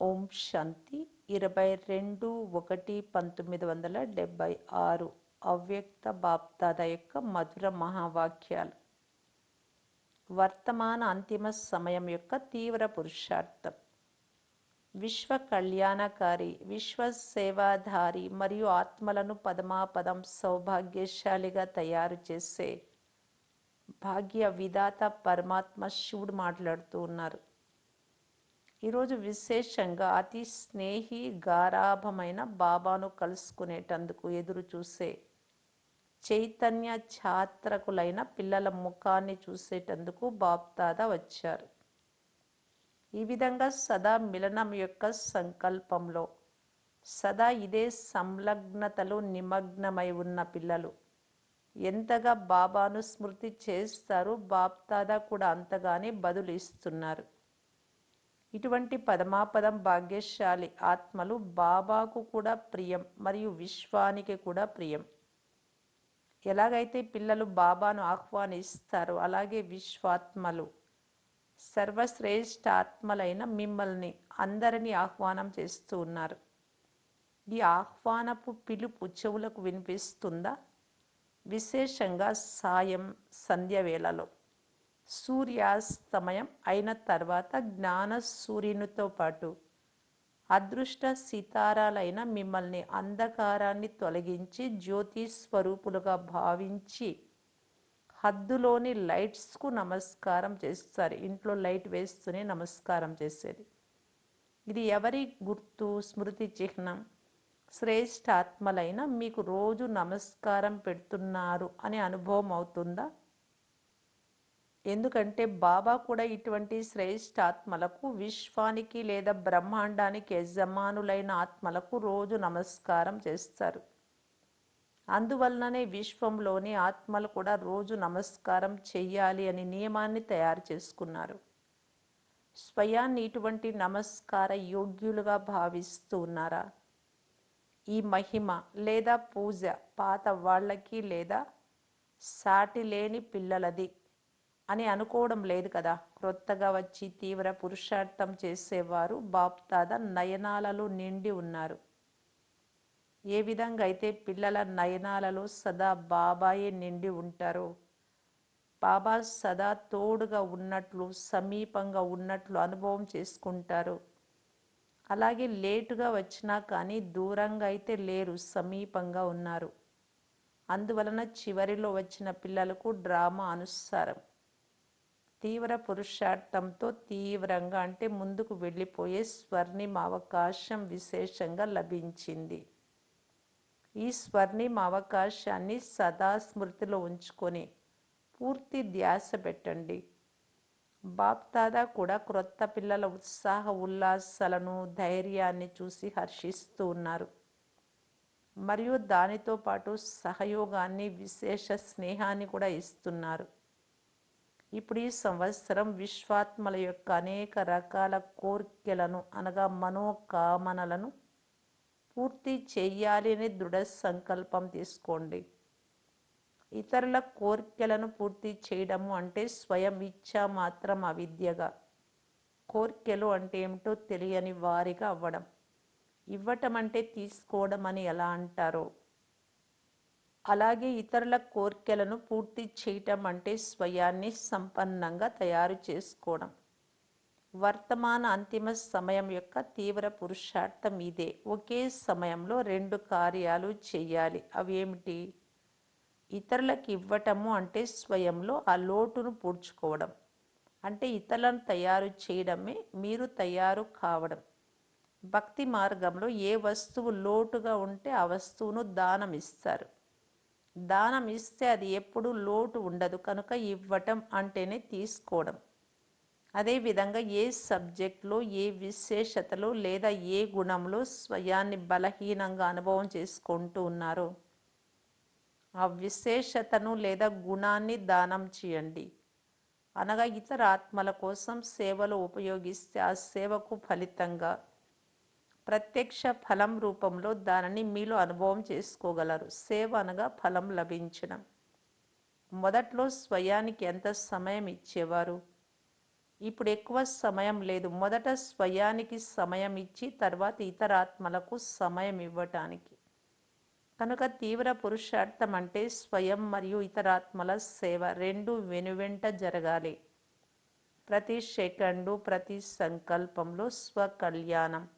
ఓం శాంతి. ఇరవై రెండు ఒకటి పంతొమ్మిది వందల డెబ్బై ఆరు అవ్యక్త బాప్దాద యొక్క మధుర మహావాక్యాలు. వర్తమాన అంతిమ సమయం యొక్క తీవ్ర పురుషార్థం. విశ్వ కళ్యాణకారి విశ్వ సేవాధారి మరియు ఆత్మలను పదమాపదం సౌభాగ్యశాలిగా తయారు చేసే భాగ్య విధాత పరమాత్మ శివుడు మాట్లాడుతూ ఉన్నారు. ఈరోజు విశేషంగా అతి స్నేహి గారాభమైన బాబాను కలుసుకునేటందుకు ఎదురు చూసే చైతన్య ఛాత్రకులైన పిల్లల ముఖాన్ని చూసేటందుకు బాప్తాద వచ్చారు. ఈ విధంగా సదా మిలనం యొక్క సంకల్పంలో సదా ఇదే సంలగ్నతలు నిమగ్నమై ఉన్న పిల్లలు. ఎంతగా బాబాను స్మృతి చేస్తారు బాప్తాద కూడా అంతగానే బదులు ఇస్తున్నారు. ఇటువంటి పదమాపదం భాగ్యశాలి ఆత్మలు బాబాకు కూడా ప్రియం మరియు విశ్వానికి కూడా ప్రియం. ఎలాగైతే పిల్లలు బాబాను ఆహ్వానిస్తారో అలాగే విశ్వాత్మలు సర్వశ్రేష్ఠ ఆత్మలైన మిమ్మల్ని అందరినీ ఆహ్వానం చేస్తూ ఉన్నారు. ఈ ఆహ్వానపు పిలుపు చెవులకు వినిపిస్తుందా? విశేషంగా సాయం సంధ్య వేళలో సూర్యాస్తమయం అయిన తర్వాత జ్ఞాన సూర్యునితో పాటు అదృష్ట సితారాలైన మిమ్మల్ని అంధకారాన్ని తొలగించి జ్యోతి స్వరూపులుగా భావించి హద్దులోని లైట్స్కు నమస్కారం చేస్తారు. ఇంట్లో లైట్ వేస్తూనే నమస్కారం చేసేది. ఇది ఎవరి గుర్తు స్మృతి చిహ్నం? శ్రేష్ఠ ఆత్మలైన మీకు రోజు నమస్కారం పెడుతున్నారు అనే అనుభవం అవుతుందా? ఎందుకంటే బాబా కూడా ఇటువంటి శ్రేష్ఠాత్మలకు విశ్వానికి లేదా బ్రహ్మాండానికి యజమానులైన ఆత్మలకు రోజు నమస్కారం చేస్తారు. అందువలననే విశ్వంలోని ఆత్మలు కూడా రోజు నమస్కారం చెయ్యాలి అని నియమాన్ని తయారు చేసుకున్నారు. స్వయాన్ని ఇటువంటి నమస్కార యోగ్యులుగా భావిస్తూ ఉన్నారా? ఈ మహిమ లేదా పూజ పాత వాళ్ళకి లేదా సాటి లేని పిల్లలది అని అనుకోవడం లేదు కదా. క్రొత్తగా వచ్చి తీవ్ర పురుషార్థం చేసేవారు బాప్దాద నయనాలలో నిండి ఉన్నారు. ఏ విధంగా అయితే పిల్లల నయనాలలో సదా బాబాయే నిండి ఉంటారో బాబా సదా తోడుగా ఉన్నట్లు సమీపంగా ఉన్నట్లు అనుభవం చేసుకుంటారు. అలాగే లేటుగా వచ్చినా కానీ దూరంగా అయితే లేరు సమీపంగా ఉన్నారు. అందువలన చివరిలో వచ్చిన పిల్లలకు డ్రామా అనుసారం. తీవ్ర పురుషార్థంతో తీవ్రంగా అంటే ముందుకు వెళ్ళిపోయే స్వర్ణిమ అవకాశం విశేషంగా లభించింది. ఈ స్వర్ణిమ అవకాశాన్ని సదా స్మృతిలో ఉంచుకొని పూర్తి ధ్యాస పెట్టండి. బాప్దాదా కూడా క్రొత్త పిల్లల ఉత్సాహ ఉల్లాసాలను ధైర్యాన్ని చూసి హర్షిస్తూ ఉన్నారు. మరియు దానితో పాటు సహయోగాన్ని విశేష స్నేహాన్ని కూడా ఇస్తున్నారు. ఇప్పుడు ఈ సంవత్సరం విశ్వాత్మల యొక్క అనేక రకాల కోరికలను అనగా మనోకామనలను పూర్తి చెయ్యాలి అని దృఢ సంకల్పం తీసుకోండి. ఇతరుల కోరికలను పూర్తి చేయడము అంటే స్వయం ఇచ్చ మాత్రం అవిద్యగా. కోరికలు అంటే ఏమిటో తెలియని వారిగా అవ్వడం. ఇవ్వటం అంటే తీసుకోవడం అని ఎలా అంటారో? అలాగే ఇతరుల కోరికలను పూర్తి చేయటం అంటే స్వయాన్ని సంపన్నంగా తయారు చేసుకోవడం. వర్తమాన అంతిమ సమయం యొక్క తీవ్ర పురుషార్థం ఇదే. ఒకే సమయంలో రెండు కార్యాలు చేయాలి. అవి ఏమిటి? ఇతరులకు ఇవ్వటము అంటే స్వయంలో ఆ లోటును పూడ్చుకోవడం. అంటే ఇతరులను తయారు చేయడమే మీరు తయారు కావడం. భక్తి మార్గంలో ఏ వస్తువు లోటుగా ఉంటే ఆ వస్తువును దానం ఇస్తారు. దానం ఇస్తే అది ఎప్పుడు లోటు ఉండదు. కనుక ఇవ్వటం అంటేనే తీసుకోవడం. అదేవిధంగా ఏ సబ్జెక్ట్లో ఏ విశేషతలో లేదా ఏ గుణంలో స్వయాన్ని బలహీనంగా అనుభవం చేసుకుంటూ ఉన్నారో ఆ విశేషతను లేదా గుణాన్ని దానం చేయండి. అనగా ఇతర ఆత్మల కోసం సేవలో ఉపయోగిస్తే ఆ సేవకు ఫలితంగా ప్రత్యక్ష ఫలం రూపంలో దానిని మీలో అనుభవం చేసుకోగలరు. సేవ అనగా ఫలం లభించడం మొదట్లో స్వయానికి ఎంత సమయం ఇచ్చేవారు? ఇప్పుడు ఎక్కువ సమయం లేదు. మొదట స్వయానికి సమయం ఇచ్చి తర్వాత ఇతరాత్మలకు సమయం ఇవ్వటానికి. కనుక తీవ్ర పురుషార్థం అంటే స్వయం మరియు ఇతరాత్మల సేవ రెండు వెనువెంట జరగాలి. ప్రతి సెకండు ప్రతి సంకల్పంలో స్వకళ్యాణం.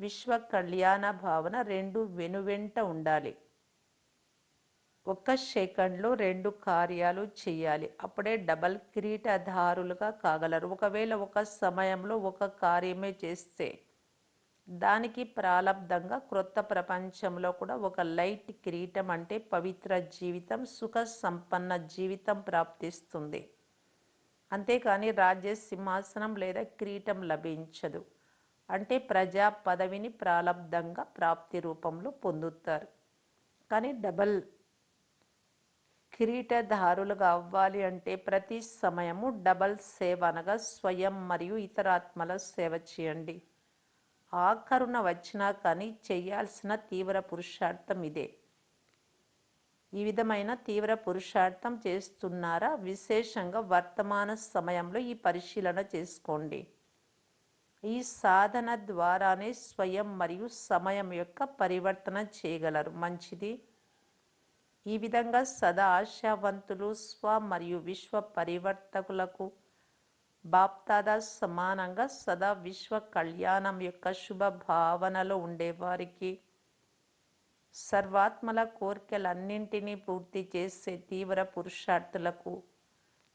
విశ్వ కళ్యాణ భావన రెండు వెనువెంట ఉండాలి. ఒక్క సెకండ్లో రెండు కార్యాలు చేయాలి. అప్పుడే డబల్ కిరీటధారులుగా కాగలరు. ఒకవేళ ఒక సమయంలో ఒక కార్యమే చేస్తే దానికి ప్రాలబ్ధంగా క్రొత్త ప్రపంచంలో కూడా ఒక లైట్ కిరీటం అంటే పవిత్ర జీవితం సుఖ సంపన్న జీవితం ప్రాప్తిస్తుంది. అంతేకాని రాజ్య సింహాసనం లేదా కిరీటం లభించదు. అంటే ప్రజా పదవిని ప్రాలబ్ధంగా ప్రాప్తి రూపంలో పొందుతారు. కానీ డబల్ కిరీటధారులుగా అవ్వాలి అంటే ప్రతి సమయము డబల్ సేవ అనగా స్వయం మరియు ఇతరాత్మల సేవ చేయండి. ఆఖరున వచ్చినా కానీ చేయాల్సిన తీవ్ర పురుషార్థం ఇదే. ఈ విధమైన తీవ్ర పురుషార్థం చేస్తున్నారా? విశేషంగా వర్తమాన సమయంలో ఈ పరిశీలన చేసుకోండి. ఈ సాధన ద్వారానే స్వయం మరియు సమయం యొక్క పరివర్తన చేయగలరు. మంచిది. ఈ విధంగా సదా ఆశావంతులు స్వ మరియు విశ్వ పరివర్తకులకు బాప్తాదా సమానంగా సదా విశ్వ కళ్యాణం యొక్క శుభ భావనలో ఉండేవారికి సర్వాత్మల కోరికలన్నింటినీ పూర్తి చేసే తీవ్ర పురుషార్థులకు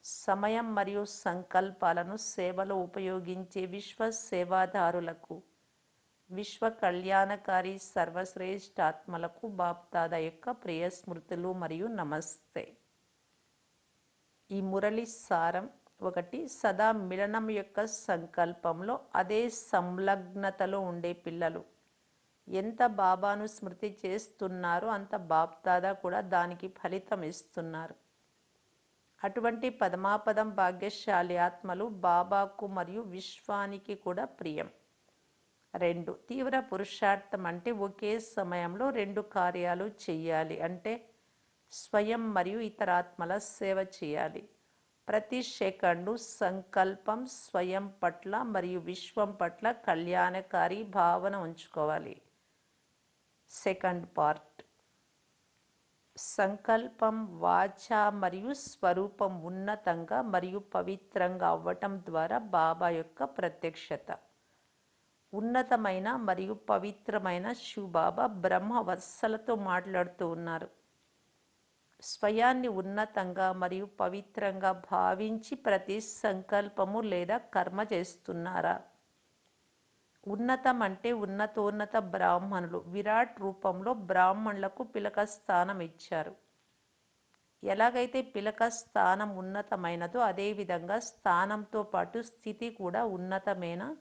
సమయం మరియు సంకల్పాలను సేవలో ఉపయోగించే విశ్వ సేవాదారులకు విశ్వ కళ్యాణకారి సర్వశ్రేష్ఠాత్మలకు బాప్దాద యొక్క ప్రియ స్మృతులు మరియు నమస్తే. ఈ మురళి సారం ఒకటి సదా మిలనం యొక్క సంకల్పంలో అదే సంలగ్నతలో ఉండే పిల్లలు. ఎంత బాబాను స్మృతి చేస్తున్నారో అంత బాప్తాద కూడా దానికి ఫలితం ఇస్తున్నారు. అటువంటి పదమాపదం భాగ్యశాలి ఆత్మలు బాబాకు మరియు విశ్వానికి కూడా ప్రియం. రెండు తీవ్ర పురుషార్థం అంటే ఒకే సమయంలో రెండు కార్యాలు చేయాలి. అంటే స్వయం మరియు ఇతర ఆత్మల సేవ చేయాలి. ప్రతి సెకండు సంకల్పం స్వయం పట్ల మరియు విశ్వం పట్ల కళ్యాణకారి భావన ఉంచుకోవాలి. సెకండ్ పార్ట్ సంకల్పం వాచ మరియు స్వరూపం ఉన్నతంగా మరియు పవిత్రంగా అవ్వటం ద్వారా బాబా యొక్క ప్రత్యక్షత. ఉన్నతమైన మరియు పవిత్రమైన శివబాబా బ్రహ్మ వత్సలతో మాట్లాడుతూ ఉన్నారు. స్వయాన్ని ఉన్నతంగా మరియు పవిత్రంగా భావించి ప్రతి సంకల్పము లేదా కర్మ చేస్తున్నారా? ఉన్నతం అంటే ఉన్నతోన్నత బ్రాహ్మణులు. విరాట్ రూపంలో బ్రాహ్మణులకు పిలక స్థానం ఇచ్చారు. ఎలాగైతే పిలక స్థానం ఉన్నతమైనదో అదేవిధంగా స్థానంతో పాటు స్థితి కూడా ఉన్నతమైన?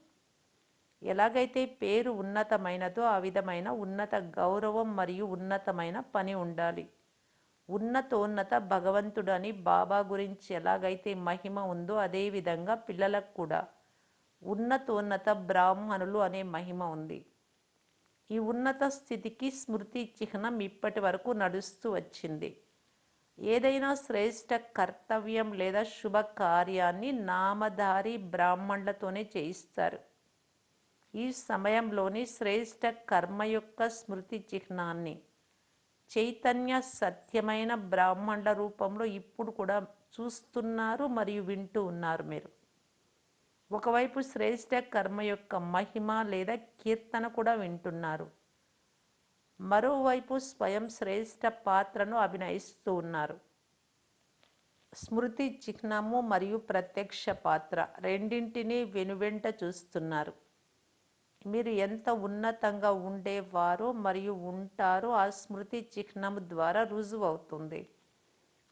ఎలాగైతే పేరు ఉన్నతమైనదో ఆ విధమైన ఉన్నత గౌరవం మరియు ఉన్నతమైన పని ఉండాలి. ఉన్నతోన్నత భగవంతుడని బాబా గురించి ఎలాగైతే మహిమ ఉందో అదేవిధంగా పిల్లలకు కూడా. ఉన్నతోన్నత బ్రాహ్మణులు అనే మహిమ ఉంది. ఈ ఉన్నత స్థితికి స్మృతి చిహ్నం ఇప్పటి వరకు నడుస్తూ వచ్చింది. ఏదైనా శ్రేష్ట కర్తవ్యం లేదా శుభ కార్యాన్ని నామధారి బ్రాహ్మణులతోనే చేయిస్తారు. ఈ సమయంలోని శ్రేష్ట కర్మ యొక్క స్మృతి చిహ్నాన్ని చైతన్య సత్యమైన బ్రాహ్మణుల రూపంలో ఇప్పుడు కూడా చూస్తున్నారు మరియు వింటూ ఉన్నారు మీరు. ఒకవైపు శ్రేష్ట కర్మ యొక్క మహిమ లేదా కీర్తన కూడా వింటున్నారు. మరోవైపు స్వయం శ్రేష్ట పాత్రను అభినయిస్తూ ఉన్నారు. స్మృతి చిహ్నము మరియు ప్రత్యక్ష పాత్ర రెండింటినీ వెనువెంట చూస్తున్నారు. మీరు ఎంత ఉన్నతంగా ఉండేవారో మరియు ఉంటారో ఆ స్మృతి చిహ్నము ద్వారా రుజువు అవుతుంది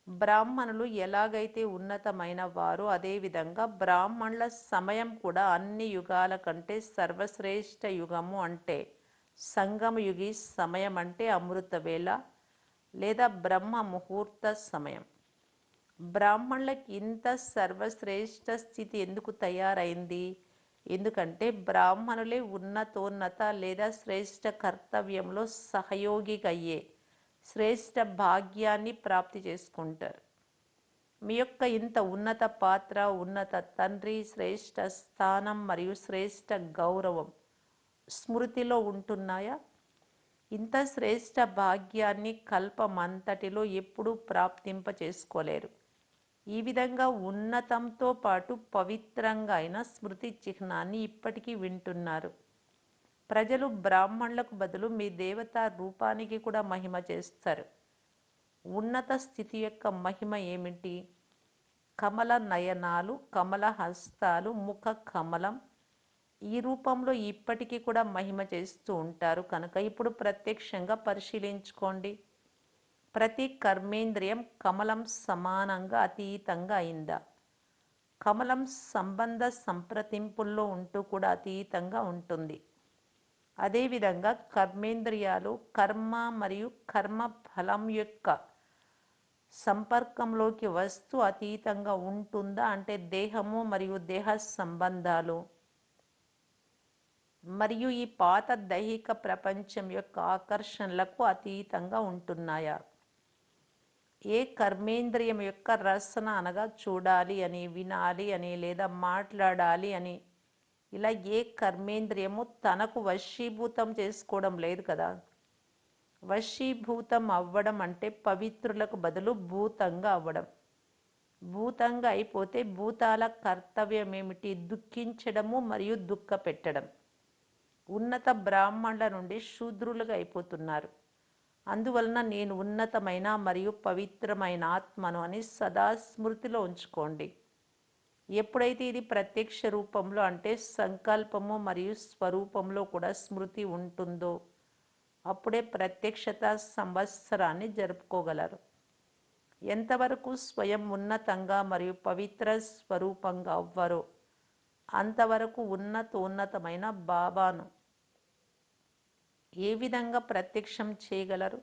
బ్రాహ్మణులు ఎలాగైతే ఉన్నతమైన వారో అదేవిధంగా బ్రాహ్మణుల సమయం కూడా అన్ని యుగాల కంటే సర్వశ్రేష్ఠ యుగము అంటే సంగమ యుగి సమయం అంటే అమృత వేళ లేదా బ్రహ్మ ముహూర్త సమయం. బ్రాహ్మణులకి ఇంత సర్వశ్రేష్ఠ స్థితి ఎందుకు తయారైంది? ఎందుకంటే బ్రాహ్మణులే ఉన్నతోన్నత లేదా శ్రేష్ఠ కర్తవ్యంలో సహయోగిగయ్యే శ్రేష్ట భాగ్యాన్ని ప్రాప్తి చేసుకుంటారు. మీ యొక్క ఇంత ఉన్నత పాత్ర ఉన్నత తండ్రి శ్రేష్ఠ స్థానం మరియు శ్రేష్ఠ గౌరవం స్మృతిలో ఉంటున్నాయా? ఇంత శ్రేష్ఠ భాగ్యాన్ని కల్పమంతటిలో ఎప్పుడూ ప్రాప్తింప చేసుకోలేరు ఈ విధంగా ఉన్నతంతో పాటు పవిత్రంగా అయిన స్మృతి చిహ్నాన్ని ఇప్పటికీ వింటున్నారు. ప్రజలు బ్రాహ్మణులకు బదులు మీ దేవతా రూపానికి కూడా మహిమ చేస్తారు. ఉన్నత స్థితి యొక్క మహిమ ఏమిటి? కమల నయనాలు కమల హస్తాలు ముఖ కమలం ఈ రూపంలో ఇప్పటికీ కూడా మహిమ చేస్తూ ఉంటారు. కనుక ఇప్పుడు ప్రత్యక్షంగా పరిశీలించుకోండి. ప్రతి కర్మేంద్రియం కమలం సమానంగా అతీతంగా అయిందా? కమలం సంబంధ సంప్రదింపుల్లో ఉంటూ కూడా అతీతంగా ఉంటుంది. అదేవిధంగా కర్మేంద్రియాలు కర్మ మరియు కర్మ ఫలం యొక్క సంపర్కంలోకి వస్తూ అతీతంగా ఉంటుందా? అంటే దేహము మరియు దేహ సంబంధాలు మరియు ఈ పాత దైహిక ప్రపంచం యొక్క ఆకర్షణలకు అతీతంగా ఉంటున్నాయా? ఏ కర్మేంద్రియం యొక్క రసన అనగా చూడాలి అని వినాలి అని లేదా మాట్లాడాలి అని ఇలా ఏ కర్మేంద్రియము తనకు వశీభూతం చేసుకోవడం లేదు కదా. వశీభూతం అవ్వడం అంటే పవిత్రులకు బదులు భూతంగా అవ్వడం. భూతంగా అయిపోతే భూతాల కర్తవ్యం ఏమిటి దుఃఖించడము మరియు దుఃఖ పెట్టడం ఉన్నత బ్రాహ్మణుల నుండి శూద్రులుగా అయిపోతున్నారు. అందువలన నేను ఉన్నతమైన మరియు పవిత్రమైన ఆత్మను అని సదా స్మృతిలో ఉంచుకోండి. ఎప్పుడైతే ఇది ప్రత్యక్ష రూపంలో అంటే సంకల్పము మరియు స్వరూపంలో కూడా స్మృతి ఉంటుందో అప్పుడే ప్రత్యక్షత సంవత్సరాన్ని జరుపుకోగలరు. ఎంతవరకు స్వయం ఉన్నతంగా మరియు పవిత్ర స్వరూపంగా అవ్వరో అంతవరకు ఉన్నతోన్నతమైన బాబాను ఏ విధంగా ప్రత్యక్షం చేయగలరు?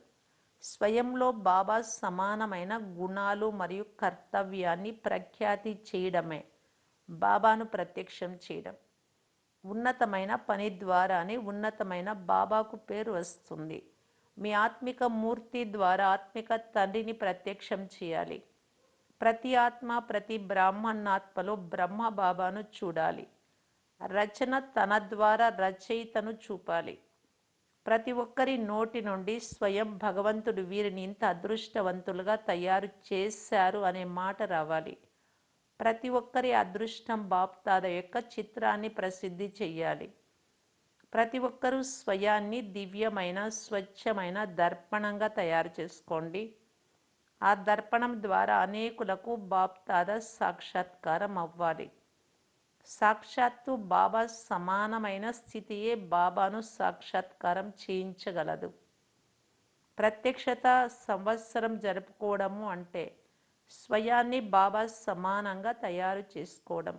స్వయంలో బాబా సమానమైన గుణాలు మరియు కర్తవ్యాన్ని ప్రఖ్యాతి చేయడమే. బాబాను ప్రత్యక్షం చేయడం. ఉన్నతమైన పని ద్వారానే ఉన్నతమైన బాబాకు పేరు వస్తుంది. మీ ఆత్మిక మూర్తి ద్వారా ఆత్మిక తండ్రిని ప్రత్యక్షం చేయాలి. ప్రతి ఆత్మ ప్రతి బ్రాహ్మణాత్మలో బ్రహ్మ బాబాను చూడాలి. రచన తన ద్వారా రచయితను చూపాలి. ప్రతి ఒక్కరి నోటి నుండి స్వయం భగవంతుడు వీరిని ఇంత అదృష్టవంతులుగా తయారు చేశారు అనే మాట రావాలి. ప్రతి ఒక్కరి అదృష్టం బాప్తాద యొక్క చిత్రాన్ని ప్రసిద్ధి చెయ్యాలి. ప్రతి ఒక్కరూ స్వయాన్ని దివ్యమైన స్వచ్ఛమైన దర్పణంగా తయారు చేసుకోండి. ఆ దర్పణం ద్వారా అనేకులకు బాప్తాద సాక్షాత్కారం అవ్వాలి. సాక్షాత్తు బాబా సమానమైన స్థితియే బాబాను సాక్షాత్కారం చేయించగలదు. ప్రత్యక్షత సంవత్సరం జరుపుకోవడము అంటే స్వయాన్ని బాబా సమానంగా తయారు చేసుకోవడం.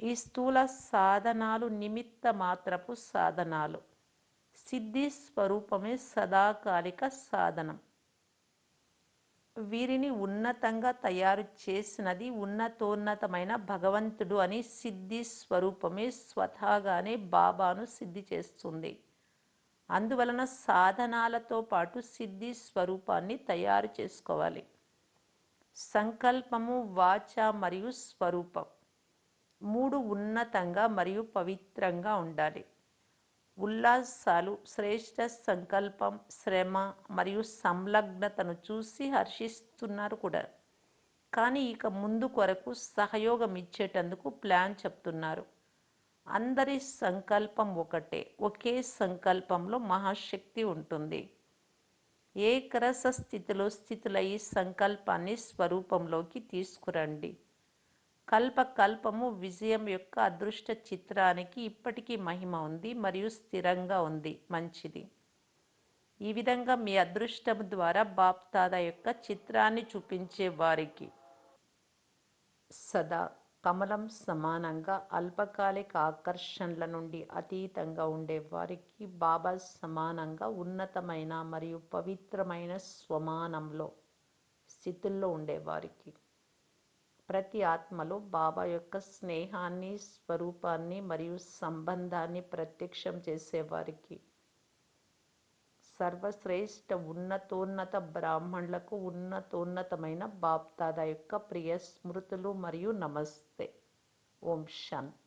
ఈ స్థూల సాధనాలు నిమిత్త మాత్రపు సాధనాలు. సిద్ధి స్వరూపమే సదాకాలిక సాధనం. వీరిని ఉన్నతంగా తయారు చేసినది ఉన్నతోన్నతమైన భగవంతుడు అని సిద్ధి స్వరూపమే స్వతహాగానే బాబాను సిద్ధి చేస్తుంది. అందువలన సాధనాలతో పాటు సిద్ధి స్వరూపాన్ని తయారు చేసుకోవాలి. సంకల్పము వాచ మరియు స్వరూపం. మూడు ఉన్నతంగా మరియు పవిత్రంగా ఉండాలి. ఉల్లాసాలు శ్రేష్ట సంకల్పం శ్రమ మరియు సంలగ్నతను చూసి హర్షిస్తున్నారు కూడా. కానీ ఇక ముందు కొరకు సహయోగం ఇచ్చేటందుకు ప్లాన్ చెప్తున్నారు. అందరి సంకల్పం ఒకటే. ఒకే సంకల్పంలో మహాశక్తి ఉంటుంది. ఏకరస స్థితిలో స్థితుల ఈ సంకల్పాన్ని స్వరూపంలోకి తీసుకురండి. కల్పకల్పము విజయం యొక్క అదృష్ట చిత్రానికి ఇప్పటికీ మహిమ ఉంది మరియు స్థిరంగా ఉంది. మంచిది. ఈ విధంగా మీ అదృష్టం ద్వారా బాప్తాద యొక్క చిత్రాన్ని చూపించే వారికి సదా కమలం సమానంగా అల్పకాలిక ఆకర్షణల నుండి అతీతంగా ఉండే వారికి బాబా సమానంగా ఉన్నతమైన మరియు పవిత్రమైన స్వమానంలో స్థితుల్లో ఉండేవారికి ప్రతి ఆత్మలో బాబా యొక్క స్నేహాన్ని స్వరూపాన్ని మరియు సంబంధాన్ని ప్రత్యక్షం చేసేవారికి సర్వశ్రేష్ఠ ఉన్నతోన్నత బ్రాహ్మణులకు ఉన్నతోన్నతమైన బాప్దాదా యొక్క ప్రియ స్మృతులు మరియు నమస్తే. ఓం శాంతి